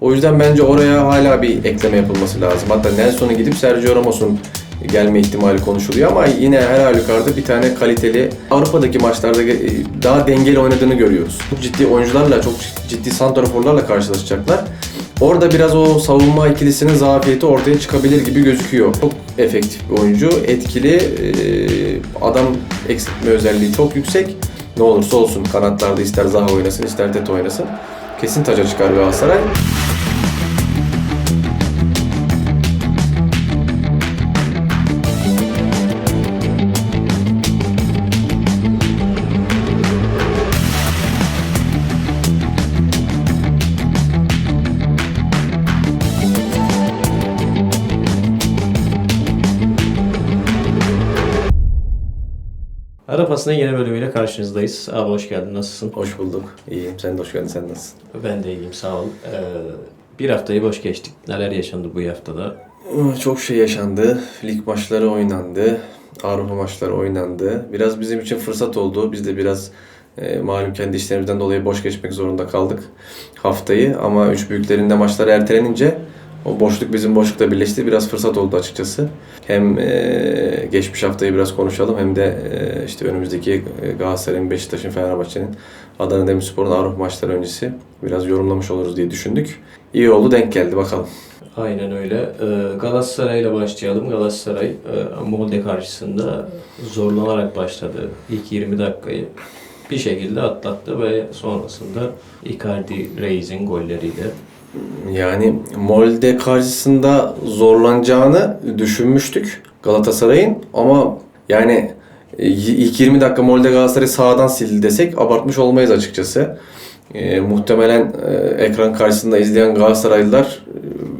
O yüzden bence oraya hala bir ekleme yapılması lazım. Hatta Nelson'un gidip Sergio Ramos'un gelme ihtimali konuşuluyor ama yine her halükarda bir tane kaliteli Avrupa'daki maçlarda daha dengeli oynadığını görüyoruz. Çok ciddi oyuncularla, çok ciddi santraforlarla karşılaşacaklar. Orada biraz o savunma ikilisinin zafiyeti ortaya çıkabilir gibi gözüküyor. Çok efektif bir oyuncu, etkili, adam eksiltme özelliği çok yüksek. Ne olursa olsun kanatlarda ister Zaha oynasın ister Tete oynasın. Kesin taca çıkar Galatasaray. Arapası'nın yeni bölümüyle karşınızdayız. Abi hoş geldin, nasılsın? Hoş bulduk. İyiyim. Sen de hoş geldin. Sen nasılsın? Ben de iyiyim, sağ ol. Ee, bir haftayı boş geçtik. Neler yaşandı bu haftada? Çok şey yaşandı. Lig maçları oynandı. Avrupa maçları oynandı. Biraz bizim için fırsat oldu. Biz de biraz e, malum kendi işlerimizden dolayı boş geçmek zorunda kaldık haftayı. Ama üç büyüklerinde maçlar ertelenince o boşluk bizim boşlukla birleşti. Biraz fırsat oldu açıkçası. Hem e, geçmiş haftayı biraz konuşalım hem de e, işte önümüzdeki e, Galatasaray'ın, Beşiktaş'ın, Fenerbahçe'nin, Adana Demirspor'un Avrupa maçları öncesi biraz yorumlamış oluruz diye düşündük. İyi oldu denk geldi bakalım. Aynen öyle. Ee, Galatasaray'la başlayalım. Galatasaray e, Molde karşısında zorlanarak başladı. İlk 20 dakikayı bir şekilde atlattı ve sonrasında Icardi Reis'in golleriyle Yani Molde karşısında zorlanacağını düşünmüştük Galatasaray'ın ama yani e, ilk 20 dakika Molde Galatasaray sağdan sildi desek abartmış olmayız açıkçası. E, muhtemelen e, ekran karşısında izleyen Galatasaraylılar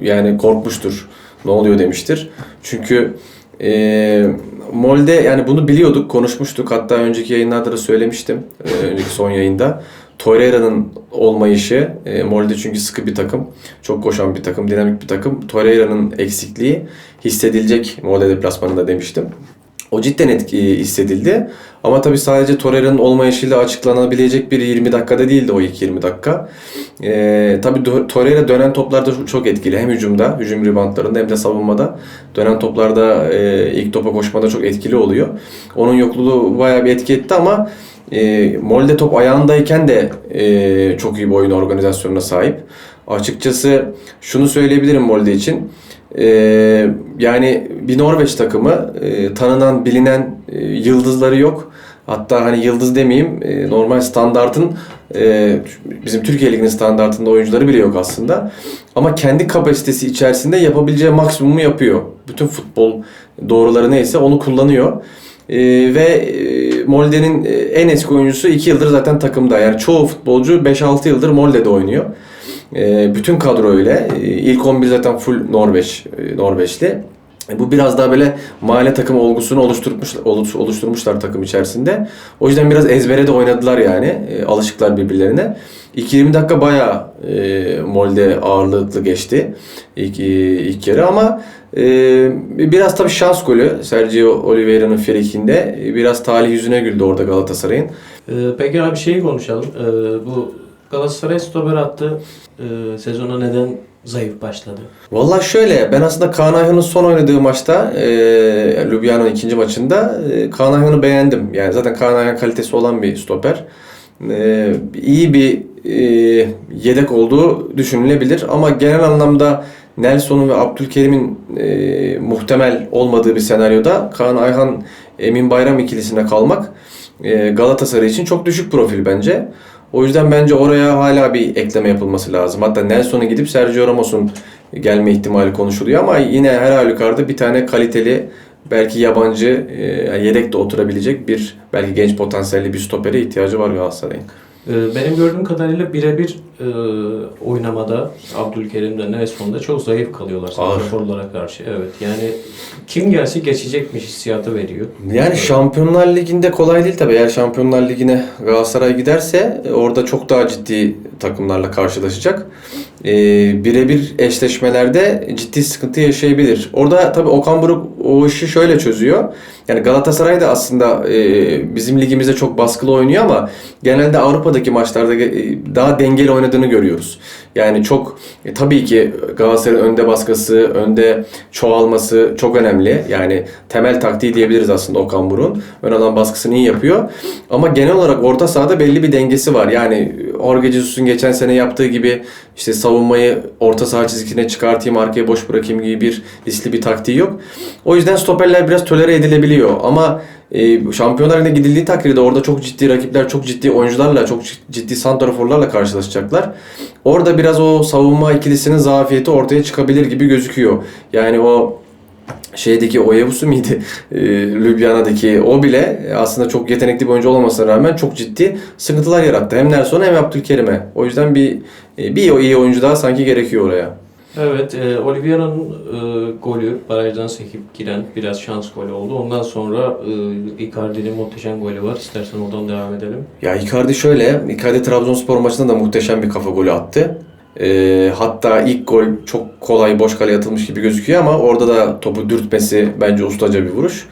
e, yani korkmuştur. Ne oluyor demiştir. Çünkü e, Molde yani bunu biliyorduk, konuşmuştuk. Hatta önceki yayınlarda da söylemiştim. E, önceki son yayında. Torreira'nın olmayışı, e, Molde çünkü sıkı bir takım, çok koşan bir takım, dinamik bir takım. Torreira'nın eksikliği hissedilecek Molde deplasmanında demiştim. O cidden etki hissedildi. Ama tabii sadece Torreira'nın olmayışıyla açıklanabilecek bir 20 dakikada değildi o ilk 20 dakika. Ee, tabii Torreira dönen toplarda çok etkili. Hem hücumda, hücum ribantlarında hem de savunmada. Dönen toplarda e, ilk topa koşmada çok etkili oluyor. Onun yokluğu bayağı bir etki etti ama e, Molde top ayağındayken de e, çok iyi bir oyun organizasyonuna sahip. Açıkçası şunu söyleyebilirim Molde için. Ee, yani bir Norveç takımı e, tanınan bilinen e, yıldızları yok. Hatta hani yıldız demeyeyim e, normal standartın e, bizim Türkiye Ligi'nin standartında oyuncuları bile yok aslında. Ama kendi kapasitesi içerisinde yapabileceği maksimumu yapıyor. Bütün futbol doğruları neyse onu kullanıyor. E, ve e, Molde'nin e, en eski oyuncusu 2 yıldır zaten takımda. Yani çoğu futbolcu 5-6 yıldır Molde'de oynuyor. E, bütün kadro öyle. E, İlk 11 zaten full Norveç, e, Norveçli. E, Bu biraz daha böyle mahalle takımı olgusunu oluşturmuş, oluş- oluşturmuşlar takım içerisinde. O yüzden biraz ezbere de oynadılar yani. E, alışıklar birbirlerine. İlk 20 dakika bayağı e, Molde ağırlıklı geçti ilk, ilk yarı ama e, biraz tabii şans golü Sergio Oliveira'nın frikinde. Biraz talih yüzüne güldü orada Galatasaray'ın. Ee, peki abi şeyi konuşalım. Ee, bu Galatasaray stoper attı. Ee, sezona neden zayıf başladı? Vallahi şöyle ben aslında Kaan Ayhan'ın son oynadığı maçta e, Ljubljana'nın ikinci maçında e, Kaan Ayhan'ı beğendim. Yani zaten Kaan Ayhan kalitesi olan bir stoper. E, iyi bir e, yedek olduğu düşünülebilir ama genel anlamda Nelson'un ve Abdülkerim'in e, muhtemel olmadığı bir senaryoda Kaan Ayhan Emin Bayram ikilisine kalmak e, Galatasaray için çok düşük profil bence. O yüzden bence oraya hala bir ekleme yapılması lazım. Hatta Nelson'un gidip Sergio Ramos'un gelme ihtimali konuşuluyor ama yine her halükarda bir tane kaliteli belki yabancı e, yedek de oturabilecek bir belki genç potansiyelli bir stopere ihtiyacı var Galatasaray'ın. Ee, benim gördüğüm kadarıyla birebir e, oynamada Abdülkerim'de Nelson'da çok zayıf kalıyorlar Ağır. santraforlara karşı. Evet yani kim gelse geçecekmiş hissiyatı veriyor. Yani Şampiyonlar Ligi'nde kolay değil tabii. Eğer Şampiyonlar Ligi'ne Galatasaray giderse e, orada çok daha ciddi takımlarla karşılaşacak. Ee, birebir eşleşmelerde ciddi sıkıntı yaşayabilir. Orada tabii Okan Buruk o işi şöyle çözüyor. Yani Galatasaray da aslında e, bizim ligimizde çok baskılı oynuyor ama genelde Avrupa'daki maçlarda e, daha dengeli oynadığını görüyoruz. Yani çok e, tabii ki Galatasaray'ın önde baskısı, önde çoğalması çok önemli. Yani temel taktiği diyebiliriz aslında Okan Buruk'un. Ön alan baskısını iyi yapıyor. Ama genel olarak orta sahada belli bir dengesi var. Yani Jorge Jesus'un geçen sene yaptığı gibi işte savunmayı orta saha çizgisine çıkartayım, arkaya boş bırakayım gibi bir riskli bir taktiği yok. O yüzden stoperler biraz tolere edilebiliyor. Ama e, Şampiyonlar Ligi'ne gidildiği takdirde orada çok ciddi rakipler, çok ciddi oyuncularla, çok ciddi santraforlarla karşılaşacaklar. Orada biraz o savunma ikilisinin zafiyeti ortaya çıkabilir gibi gözüküyor. Yani o şeydeki Oyabusu miydi? E, Ljubljana'daki o bile aslında çok yetenekli bir oyuncu olmamasına rağmen çok ciddi sıkıntılar yarattı. Hem Nelson'a hem Abdülkerim'e. O yüzden bir e, bir iyi oyuncu daha sanki gerekiyor oraya. Evet, e, Oliveira'nın e, golü barajdan sekip giren biraz şans golü oldu. Ondan sonra e, Icardi'nin muhteşem golü var. İstersen oradan devam edelim. Ya Icardi şöyle, Icardi Trabzonspor maçında da muhteşem bir kafa golü attı. Ee, hatta ilk gol çok kolay boş kaleye atılmış gibi gözüküyor ama orada da topu dürtmesi bence ustaca bir vuruş.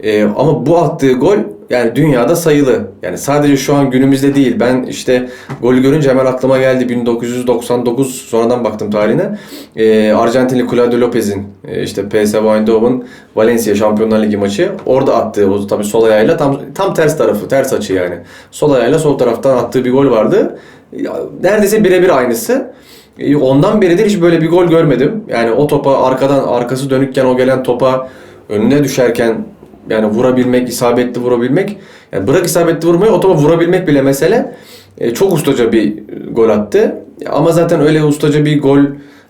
Ee, ama bu attığı gol yani dünyada sayılı. Yani sadece şu an günümüzde değil. Ben işte golü görünce hemen aklıma geldi 1999 sonradan baktım tarihine. Ee, Arjantinli Claudio Lopez'in e, işte PSV Eindhoven Valencia Şampiyonlar Ligi maçı. Orada attığı o tabii sol ayağıyla tam tam ters tarafı, ters açı yani. Sol ayağıyla sol taraftan attığı bir gol vardı. Neredeyse birebir aynısı. E, Ondan beridir hiç böyle bir gol görmedim. Yani o topa arkadan arkası dönükken o gelen topa önüne düşerken yani vurabilmek, isabetli vurabilmek. Yani bırak isabetli vurmayı o topa vurabilmek bile mesele. E, çok ustaca bir gol attı. Ama zaten öyle ustaca bir gol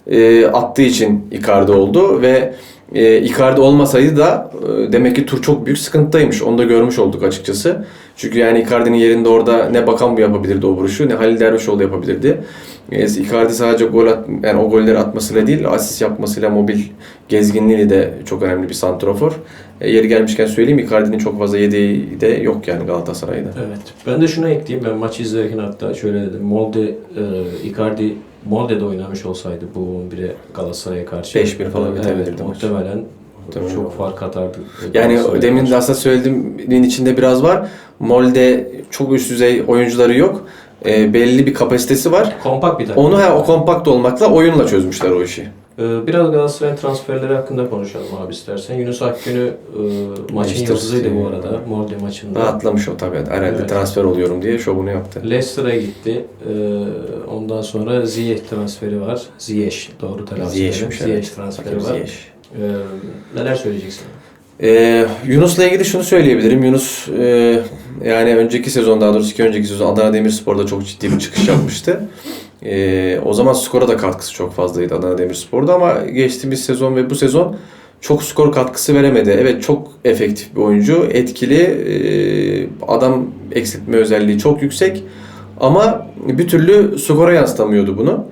e, attığı için Icardi oldu ve e, Icardi olmasaydı da e, demek ki tur çok büyük sıkıntıdaymış. Onu da görmüş olduk açıkçası. Çünkü yani Icardi'nin yerinde orada ne Bakan bu yapabilirdi o vuruşu ne Halil Dervişoğlu yapabilirdi. E, Icardi sadece gol at, yani o golleri atmasıyla değil asist yapmasıyla mobil gezginliğiyle de çok önemli bir santrofor. E, yeri gelmişken söyleyeyim Icardi'nin çok fazla yediği de yok yani Galatasaray'da. Evet. Ben de şuna ekleyeyim. Ben maçı izlerken hatta şöyle dedim. Molde, e, Icardi Molde'de oynamış olsaydı bu 11'e Galatasaray'a karşı 5-1 falan evet, bitebilirdi maç. muhtemelen Muhtemelen çok fark atardı. Yani demin aslında söylediğimin içinde biraz var. Molde çok üst düzey oyuncuları yok. E, belli bir kapasitesi var. kompakt bir takım. Onu ha, o kompakt olmakla oyunla çözmüşler o işi. Ee, Biraz Galatasaray'ın transferleri hakkında konuşalım abi istersen. Yunus Akgün'ü e, maçın Manchester yıldızıydı bu arada. Molde maçında. Rahatlamış o tabii. Herhalde Evet. transfer oluyorum diye şovunu yaptı. Leicester'a gitti. Ee, ondan sonra Ziyech transferi var. Ziyech doğru telaffuz Ziyech'miş edelim. evet. Ziyech transferi Hakim var. Ziyech. Ee, neler söyleyeceksin? Ee, Yunus'la ilgili şunu söyleyebilirim. Yunus e, yani önceki sezon daha doğrusu iki önceki sezon Adana Demirspor'da çok ciddi bir çıkış yapmıştı. Ee, o zaman skora da katkısı çok fazlaydı Adana Demirspor'da ama geçtiğimiz sezon ve bu sezon çok skor katkısı veremedi. Evet çok efektif bir oyuncu, etkili, e, adam eksiltme özelliği çok yüksek ama bir türlü skora yansıtamıyordu bunu.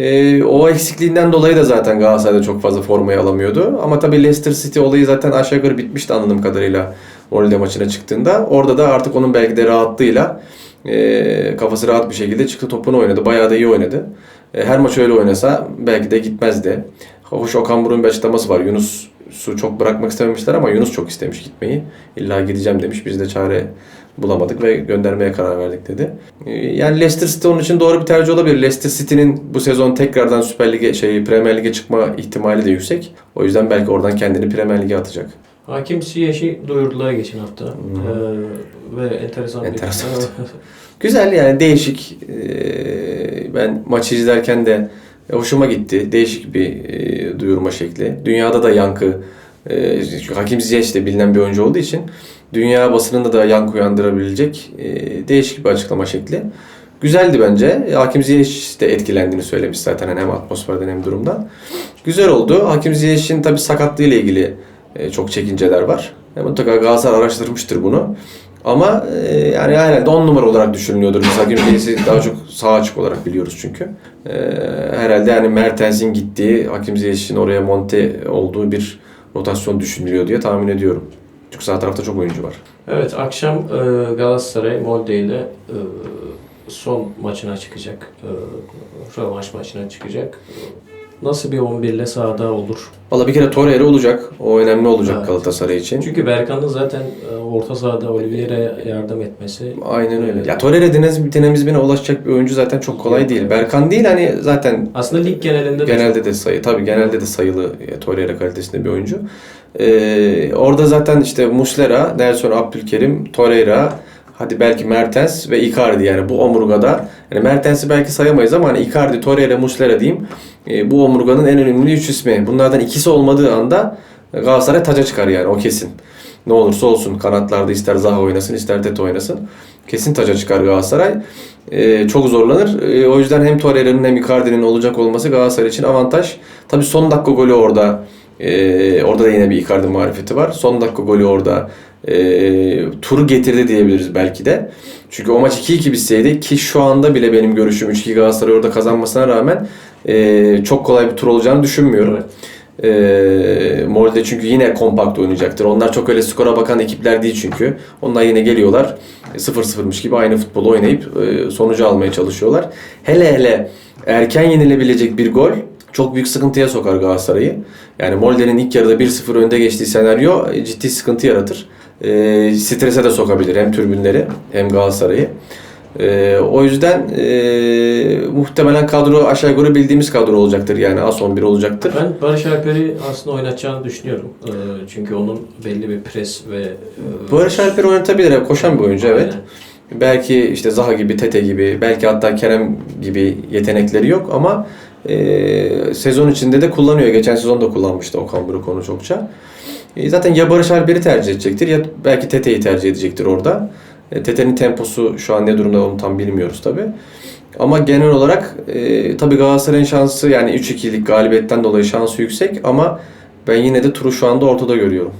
Ee, o eksikliğinden dolayı da zaten Galatasaray'da çok fazla formayı alamıyordu. Ama tabii Leicester City olayı zaten aşağı yukarı bitmişti anladığım kadarıyla Molde maçına çıktığında. Orada da artık onun belki de rahatlığıyla e, kafası rahat bir şekilde çıktı topunu oynadı. Bayağı da iyi oynadı. E, her maç öyle oynasa belki de gitmezdi. Hoş Okan Buruk'un bir açıklaması var. Yunus'u çok bırakmak istememişler ama Yunus çok istemiş gitmeyi. İlla gideceğim demiş. Biz de çare bulamadık ve göndermeye karar verdik dedi. Ee, Yani Leicester City onun için doğru bir tercih olabilir. Leicester City'nin bu sezon tekrardan Süper Lig'e şey Premier Lig'e çıkma ihtimali de yüksek. O yüzden belki oradan kendini Premier Lig'e atacak. Hakim Ziyech'i duyurdular geçen hafta. Ee, ve enteresan, Enteresan. bir Güzel yani değişik. Ee, Ben maçı izlerken de hoşuma gitti. Değişik bir e, duyurma şekli. Dünyada da yankı. e, Hakim Ziyech de bilinen bir oyuncu olduğu için dünya basınında da yankı uyandırabilecek e, değişik bir açıklama şekli. Güzeldi bence. Hakim Ziyech de etkilendiğini söylemiş zaten hani hem atmosferden hem durumdan. Güzel oldu. Hakim Ziyech'in tabii sakatlığı ile ilgili e, çok çekinceler var. E, mutlaka Galatasaray araştırmıştır bunu. Ama e, yani herhalde 10 numara olarak düşünülüyordur. Hakim Ziyech'i daha çok sağ açık olarak biliyoruz çünkü. E, herhalde yani Mertens'in gittiği, Hakim Ziyech'in oraya monte olduğu bir rotasyon düşünülüyor diye tahmin ediyorum. Çünkü sağ tarafta çok oyuncu var. Evet akşam e, Galatasaray Molde ile e, son maçına çıkacak. E, rövanş maçına çıkacak. Nasıl bir 11 ile sahada olur? Valla bir kere Torreira olacak. O önemli olacak Evet. Galatasaray için. Çünkü Berkan'ın zaten e, orta sahada Oliveira'ya yardım etmesi Aynen öyle. Ya Torreira dinamiz, dinamizmine ulaşacak bir oyuncu zaten çok kolay Yok, değil. evet. Berkan değil hani zaten aslında lig genelinde de genelde de sayı tabii genelde de sayılı e, Torreira kalitesinde bir oyuncu. Ee, orada zaten işte Muslera, Nelson Abdülkerim, Torreira, hadi belki Mertens ve Icardi yani bu omurgada. Yani Mertens'i belki sayamayız ama hani Icardi, Torreira, Muslera diyeyim. e, bu omurganın en önemli üç ismi. Bunlardan ikisi olmadığı anda Galatasaray taca çıkar yani o kesin. Ne olursa olsun kanatlarda ister Zaha oynasın ister Tete oynasın. Kesin taca çıkar Galatasaray. Ee, çok zorlanır. Ee, o yüzden hem Torreira'nın hem Icardi'nin olacak olması Galatasaray için avantaj. Tabii son dakika golü orada. Ee, orada da yine bir Icardi marifeti var. Son dakika golü orada ee, turu getirdi diyebiliriz belki de. Çünkü o maç 2-2 bitseydi ki şu anda bile benim görüşüm 3-2 Galatasaray orada kazanmasına rağmen ee, çok kolay bir tur olacağını düşünmüyorum. Evet. Ee, Molde çünkü yine kompakt oynayacaktır. Onlar çok öyle skora bakan ekipler değil çünkü. Onlar yine geliyorlar 0-0'mış gibi aynı futbolu oynayıp e, sonucu almaya çalışıyorlar. Hele hele erken yenilebilecek bir gol çok büyük sıkıntıya sokar Galatasaray'ı. Yani Molde'nin ilk yarıda 1-0 önde geçtiği senaryo e, ciddi sıkıntı yaratır. E, strese de sokabilir hem tribünleri hem Galatasaray'ı. E, o yüzden e, muhtemelen kadro aşağı yukarı bildiğimiz kadro olacaktır yani A11 olacaktır. Ben Barış Alper'i aslında oynatacağını düşünüyorum. E, çünkü onun belli bir pres ve e, Barış Alper oynatabilir. Koşan bir oyuncu evet. Aynen. Belki işte Zaha gibi, Tete gibi, belki hatta Kerem gibi yetenekleri yok ama e, sezon içinde de kullanıyor. Geçen sezon da kullanmıştı Okan Buruk onu çokça. E, zaten ya Barış Alper'i tercih edecektir ya belki Tete'yi tercih edecektir orada. E, Tete'nin temposu şu an ne durumda onu tam bilmiyoruz tabi. Ama genel olarak e, tabi Galatasaray'ın şansı yani 3-2'lik galibiyetten dolayı şansı yüksek ama ben yine de turu şu anda ortada görüyorum.